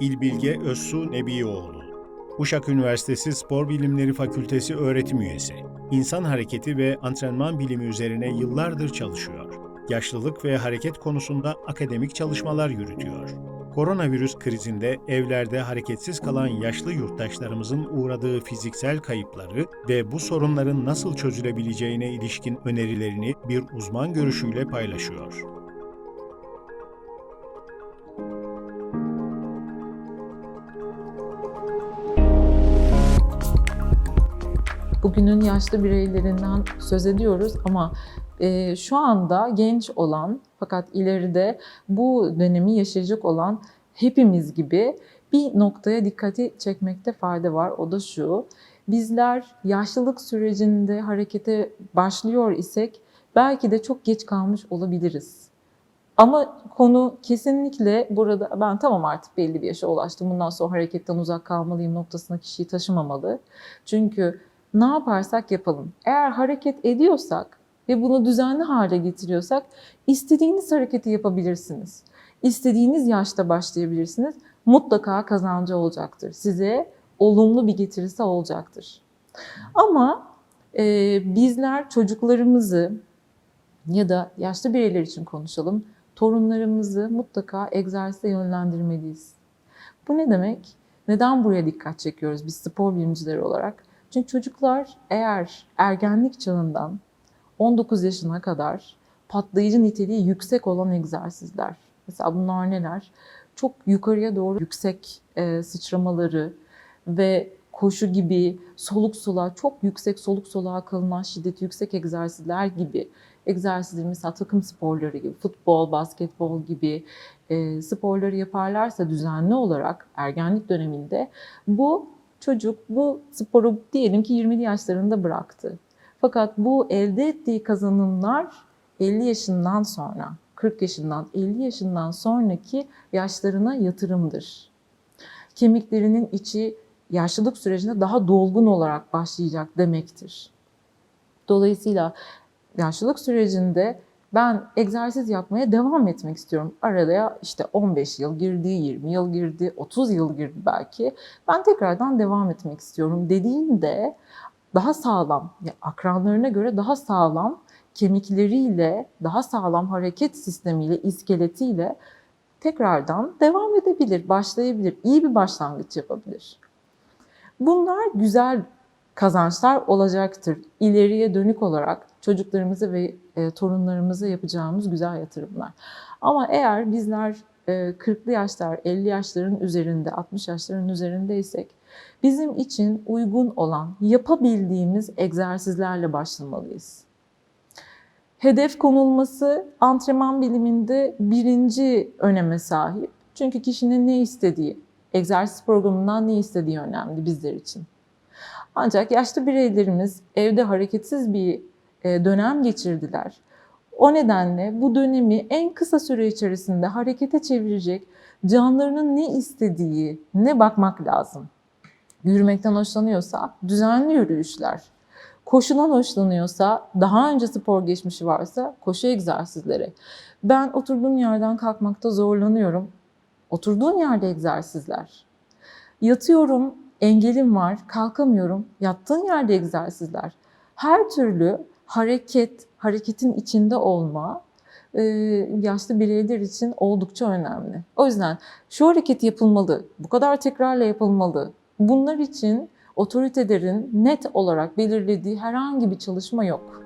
İlbilge Özsu Nebioğlu. Uşak Üniversitesi Spor Bilimleri Fakültesi öğretim üyesi. İnsan hareketi ve antrenman bilimi üzerine yıllardır çalışıyor. Yaşlılık ve hareket konusunda akademik çalışmalar yürütüyor. Koronavirüs krizinde evlerde hareketsiz kalan yaşlı yurttaşlarımızın uğradığı fiziksel kayıpları ve bu sorunların nasıl çözülebileceğine ilişkin önerilerini bir uzman görüşüyle paylaşıyor. Bugünün yaşlı bireylerinden söz ediyoruz ama e, şu anda genç olan fakat ileride bu dönemi yaşayacak olan hepimiz gibi bir noktaya dikkati çekmekte fayda var. O da şu, bizler yaşlılık sürecinde harekete başlıyor isek belki de çok geç kalmış olabiliriz. Ama konu kesinlikle burada ben tamam artık belli bir yaşa ulaştım. Bundan sonra hareketten uzak kalmalıyım noktasına kişiyi taşımamalı. Çünkü ne yaparsak yapalım. Eğer hareket ediyorsak ve bunu düzenli hale getiriyorsak istediğiniz hareketi yapabilirsiniz. İstediğiniz yaşta başlayabilirsiniz. Mutlaka kazancı olacaktır. Size olumlu bir getirisi olacaktır. Ama e, bizler çocuklarımızı ya da yaşlı bireyler için konuşalım, torunlarımızı mutlaka egzersize yönlendirmeliyiz. Bu ne demek? Neden buraya dikkat çekiyoruz biz spor bilimcileri olarak? Çünkü çocuklar eğer ergenlik çağından 19 yaşına kadar patlayıcı niteliği yüksek olan egzersizler. Mesela bunlar neler? Çok yukarıya doğru yüksek e, sıçramaları ve koşu gibi soluk soluğa, çok yüksek soluk soluğa kalınan şiddeti yüksek egzersizler gibi egzersizler mesela takım sporları gibi, futbol, basketbol gibi e, sporları yaparlarsa düzenli olarak ergenlik döneminde bu çocuk bu sporu diyelim ki 20'li yaşlarında bıraktı. Fakat bu elde ettiği kazanımlar 50 yaşından sonra, 40 yaşından, 50 yaşından sonraki yaşlarına yatırımdır. Kemiklerinin içi yaşlılık sürecinde daha dolgun olarak başlayacak demektir. Dolayısıyla yaşlılık sürecinde ben egzersiz yapmaya devam etmek istiyorum. Arada işte 15 yıl girdi, 20 yıl girdi, 30 yıl girdi belki. Ben tekrardan devam etmek istiyorum dediğinde daha sağlam, akranlarına göre daha sağlam kemikleriyle, daha sağlam hareket sistemiyle, iskeletiyle tekrardan devam edebilir, başlayabilir, iyi bir başlangıç yapabilir. Bunlar güzel kazançlar olacaktır. İleriye dönük olarak çocuklarımıza ve e, torunlarımıza yapacağımız güzel yatırımlar. Ama eğer bizler e, 40'lı yaşlar, 50 yaşların üzerinde, 60 yaşların üzerindeysek bizim için uygun olan, yapabildiğimiz egzersizlerle başlamalıyız. Hedef konulması antrenman biliminde birinci öneme sahip. Çünkü kişinin ne istediği, egzersiz programından ne istediği önemli bizler için. Ancak yaşlı bireylerimiz evde hareketsiz bir dönem geçirdiler. O nedenle bu dönemi en kısa süre içerisinde harekete çevirecek canlarının ne istediği ne bakmak lazım. Yürümekten hoşlanıyorsa düzenli yürüyüşler. Koşudan hoşlanıyorsa, daha önce spor geçmişi varsa koşu egzersizleri. Ben oturduğum yerden kalkmakta zorlanıyorum. Oturduğun yerde egzersizler. Yatıyorum, engelim var, kalkamıyorum. Yattığın yerde egzersizler. Her türlü hareket, hareketin içinde olma e, yaşlı bireyler için oldukça önemli. O yüzden şu hareket yapılmalı, bu kadar tekrarla yapılmalı. Bunlar için otoritelerin net olarak belirlediği herhangi bir çalışma yok.